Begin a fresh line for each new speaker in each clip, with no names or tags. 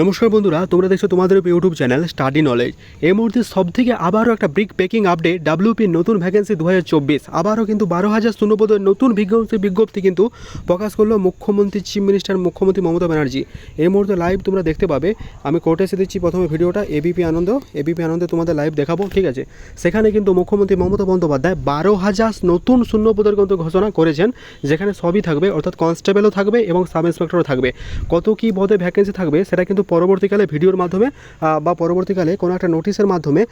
নমস্কার বন্ধুরা, তোমরা দেখছ তোমাদের ইউটিউব চ্যানেল স্টাডি নলেজ এই মুহূর্তে সব থেকে আবারও একটা ব্রিক পেকিং আপডেট ডাব্লিউপির নতুন ভ্যাকেন্সি দু হাজার চব্বিশ। আবারও কিন্তু বারো হাজার শূন্যপদের নতুন বিজ্ঞপ্তি বিজ্ঞপ্তি কিন্তু প্রকাশ করল মুখ্যমন্ত্রী চিফ মিনিস্টার মুখ্যমন্ত্রী মমতা ব্যানার্জি। এই মুহূর্তে লাইভ তোমরা দেখতে পাবে। আমি কোর্টে এসে দিচ্ছি প্রথমে ভিডিওটা এবিপি আনন্দ। এবিপি আনন্দে তোমাদের লাইভ দেখাবো, ঠিক আছে? সেখানে কিন্তু মুখ্যমন্ত্রী মমতা বন্দ্যোপাধ্যায় বারো হাজার নতুন শূন্যপদের কিন্তু ঘোষণা করেছেন, যেখানে সবই থাকবে, অর্থাৎ কনস্টেবলও থাকবে এবং সাব ইন্সপেক্টরও থাকবে। কত কী পদে ভ্যাকেন্সি থাকবে, সেটা কিন্তু পরবর্তীকালে ভিডিওর মাধ্যমে বা পরবর্তীকালে কোনো একটা নোটিশের মাধ্যমে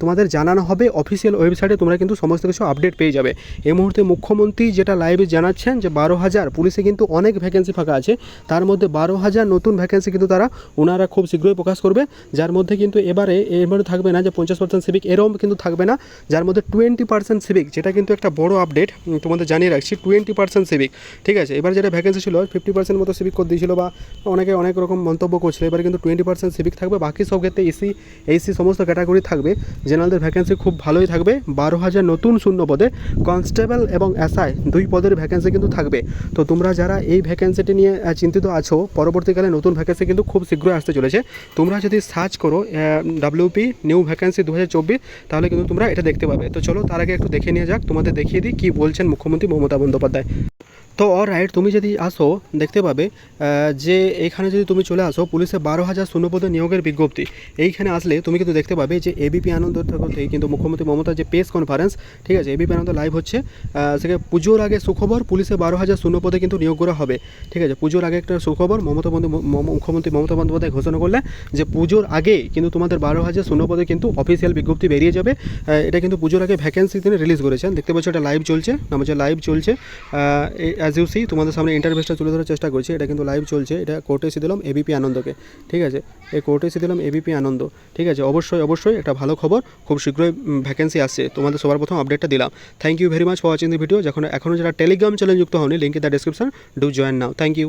তোমাদের জানানো হবে। অফিসিয়াল ওয়েবসাইটে তোমরা কিন্তু সমস্ত কিছু আপডেট পেয়ে যাবে। এই মুহূর্তে মুখ্যমন্ত্রী যেটা লাইভে জানাচ্ছেন যে, বারো হাজার, পুলিশে কিন্তু অনেক ভ্যাকেন্সি ফাঁকা আছে। তার মধ্যে বারো হাজার নতুন ভ্যাকেন্সি কিন্তু তারা ওনারা খুব শীঘ্রই প্রকাশ করবে। যার মধ্যে কিন্তু এবারে মধ্যে থাকবে না যে, পঞ্চাশ পার্সেন্ট সিভিক এরকম কিন্তু থাকবে না। যার মধ্যে টোয়েন্টি পার্সেন্ট সিভিক যেটা কিন্তু একটা বড় আপডেট তোমাদের জানিয়ে রাখছি টোয়েন্টি পার্সেন্ট সিভিক ঠিক আছে? এবার যেটা ভ্যাকেন্সি ছিল ফিফটি পার্সেন্ট মতো সিভিক করে দিয়েছিল বা অনেকে অনেক রকম মন্তব্য করছিল। এবার কিন্তু টোয়েন্টি পার্সেন্ট সিভিক থাকবে, বাকি সব ক্ষেত্রে এসি এসি সমস্ত ক্যাটাগরি থাকবে। জেনারেলদের ভ্যাকেন্সি খুব ভালোই থাকবে, বারো হাজার নতুন শূন্য পদে। কনস্টেবল এবং এসআই দুই পদের ভ্যাকেন্সি কিন্তু থাকবে। তো তোমরা যারা এই ভ্যাকেন্সিটি নিয়ে চিন্তিত আছো, পরবর্তীকালে নতুন ভ্যাকেন্সি কিন্তু খুব শীঘ্রই আসতে চলেছে। তোমরা যদি সার্চ করো ডাব্লিউপি নিউ ভ্যাকেন্সি দু হাজার চব্বিশ, তাহলে কিন্তু তোমরা এটা দেখতে পাবে। তো চলো তার আগে একটু দেখে নিয়ে যাক, তোমাদের দেখিয়ে দিই কী বলছেন মুখ্যমন্ত্রী মমতা বন্দ্যোপাধ্যায়। তো অল রাইট তুমি যদি আসো, দেখতে পাবে যে এখানে যদি তুমি চলে আসো, পুলিশে বারো হাজার শূন্যপদে নিয়োগের বিজ্ঞপ্তি। এইখানে আসলে তুমি কিন্তু দেখতে পাবে যে এবিপি আনন্দ থেকে কিন্তু মুখ্যমন্ত্রী মমতার যে প্রেস কনফারেন্স ঠিক আছে এবিপি আনন্দ লাইভ হচ্ছে সেখানে পুজোর আগে সুখবর পুলিশে বারো হাজার শূন্যপদে কিন্তু নিয়োগ করা হবে, ঠিক আছে, পুজোর আগে একটা সুখবর মমতা ম- মুখ্যমন্ত্রী মমতা বন্দ্যোপাধ্যায় ঘোষণা করলে যে পুজোর আগে কিন্তু তোমাদের বারো হাজার শূন্যপদে কিন্তু অফিসিয়াল বিজ্ঞপ্তি বেরিয়ে যাবে এটা কিন্তু পুজোর আগে ভ্যাকেন্সি তিনি রিলিজ করেছেন, দেখতে পাচ্ছ এটা লাইভ চলছে, নাম হচ্ছে লাইভ চলছে অ্যাজ ইউ সি তোমাদের সামনে ইন্টারভিউসটা তুলে ধরার চেষ্টা করছি। এটা কিন্তু লাইভ চলছে। এটা কোর্টে এসে দিলাম এবিপি আনন্দকে। ঠিক আছে? এই কোর্টে এসে দিলাম এবিপি আনন্দ। ঠিক আছে? অবশ্যই অবশ্যই একটা ভালো খবর। খুব শীঘ্রই ভ্যাকেন্সি আসছে। তোমাদের সবার প্রথম আপডেটটা দিলাম। Thank you very much for watching the video যখন এখনও যারা টেলিগ্রাম চ্যানেল যুক্ত হয়নি link in the description do join now thank you